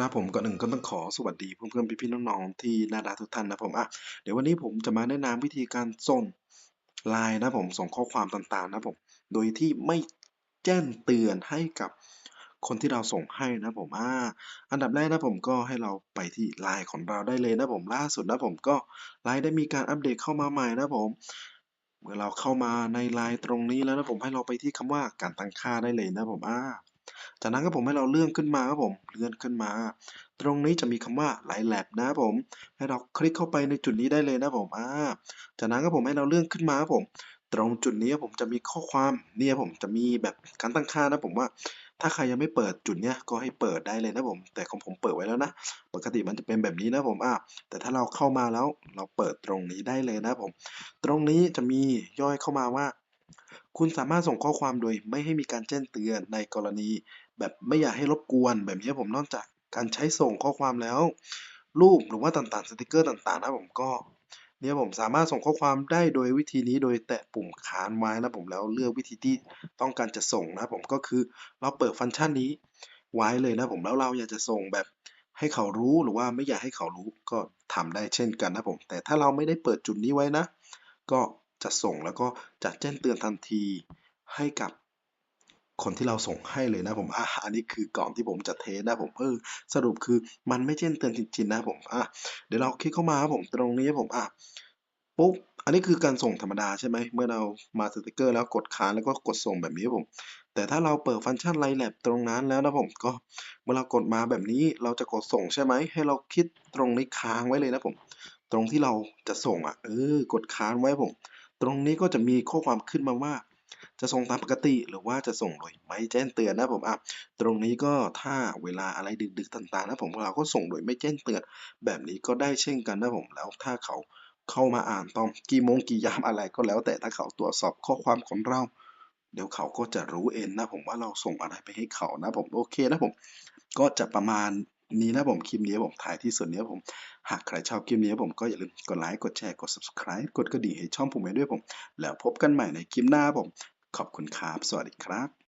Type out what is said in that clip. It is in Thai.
ครับผมก่อนอื่นก็ต้องขอสวัสดีเพื่อนๆพี่ๆน้องๆที่น่ารักทุกท่านนะผมอะเดี๋ยววันนี้ผมจะมาแนะนำวิธีการส่งไลน์นะผมส่งข้อความต่างๆนะผมโดยที่ไม่แจ้งเตือนให้กับคนที่เราส่งให้นะผมอ่าอันดับแรกนะผมก็ให้เราไปที่ไลน์ของเราได้เลยนะผมล่าสุดนะผมก็ไลน์ได้มีการอัปเดตเข้ามาใหม่นะผมเมื่อเราเข้ามาในไลน์ตรงนี้แล้วนะผมให้เราไปที่คำว่าการตั้งค่าได้เลยนะผมอ่า จากนั้นก็ผมให้เราเลื่อนขึ้นมาครับผมเลื่อนขึ้นมา ตรงนี้จะมีคำว่า Line Lab นะครับผมให้เราคลิกเข้าไปในจุดนี้ได้เลยนะผมอ่าจากนั้นก็ผมให้เราเลื่อนขึ้นมาครับผม ตรงจุดนี้ผมจะมีข้อความเนี่ยผมจะมีแบบการตั้งค่านะผมว่า ถ้าใครยังไม่เปิดจุดเนี้ยก็ให้เปิดได้เลยนะผม แต่ของผมเปิดไว้แล้วนะ ปกติมันจะเป็นแบบนี้นะผมอ่าแต่ถ้าเราเข้ามาแล้วเราเปิดตรงนี้ได้เลยนะผม ตรงนี้จะมีย่อยเข้ามาว่า คุณสามารถส่งข้อความโดยไม่ให้มีการแจ้งเตือน ในกรณีแบบไม่อยากให้รบกวน แบบนี้ผม นอกจากการใช้ส่งข้อความแล้ว รูปหรือว่าต่าง ๆ สติกเกอร์ต่าง ๆ นะผม ก็เนี่ยผมสามารถส่งข้อความได้โดยวิธีนี้โดยแตะปุ่มค้างไว้นะผมแล้วเลือกวิธีที่ต้องการจะส่งนะผมก็คือเราเปิดฟังก์ชันนี้ไว้เลยนะผมแล้วเราอยากจะส่งแบบให้เขารู้หรือว่าไม่อยากให้เขารู้ก็ทำได้เช่นกันนะผม แต่ถ้าเราไม่ได้เปิดจุดนี้ไว้นะ ก็ จะส่งแล้วก็จะแจ้งเตือนทันทีให้กับคนที่เราส่งให้เลยนะผมอะอันนี้คือก่อนที่ผมจะเทสนะผมเออสรุปคือมันไม่แจ้งเตือนจริงๆนะผมอะเดี๋ยวเราคลิกเข้ามาครับผมตรงนี้ผมอะปุ๊บอันนี้คือการส่งธรรมดาใช่ไหมเมื่อเรามาสติกเกอร์แล้วกดค้างแล้วก็กดส่งแบบนี้ครับผม แต่ถ้าเราเปิดฟังก์ชันไลน์แลบตรงนั้นแล้วนะผมก็เมื่อเรากดมาแบบนี้เราจะกดส่งใช่ไหมให้เราคลิกตรงนี้ค้างไว้เลยนะผม ตรงที่เราจะส่งอะเออกดค้างไว้ผม ตรงนี้ก็จะมีข้อความขึ้นมาว่า จะส่งตามปกติหรือว่าจะส่งโดยไม่แจ้งเตือนนะผมอะตรงนี้ก็ถ้าเวลาอะไรดึกๆต่างๆนะผมเราก็ส่งโดยไม่แจ้งเตือน แบบนี้ก็ได้เช่นกันนะผมแล้วถ้าเขาเข้ามาอ่านตอนกี่โมงกี่ยามอะไรก็แล้ว แต่ถ้าเขาตรวจสอบข้อความของเรา เดี๋ยวเขาก็จะรู้เองนะผมว่าเราส่งอะไรไปให้เขานะผมโอเคนะผมก็จะประมาณ นี้นะผมคลิปนี้ผมถ่ายที่ส่วนนี้ผมหากใครชอบคลิปนี้ผมก็อย่าลืมกดไลค์กดแชร์กด subscribe กดกระดิ่งให้ช่องผมไว้ด้วยผม แล้วพบกันใหม่ในคลิปหน้าผม ขอบคุณครับ สวัสดีครับ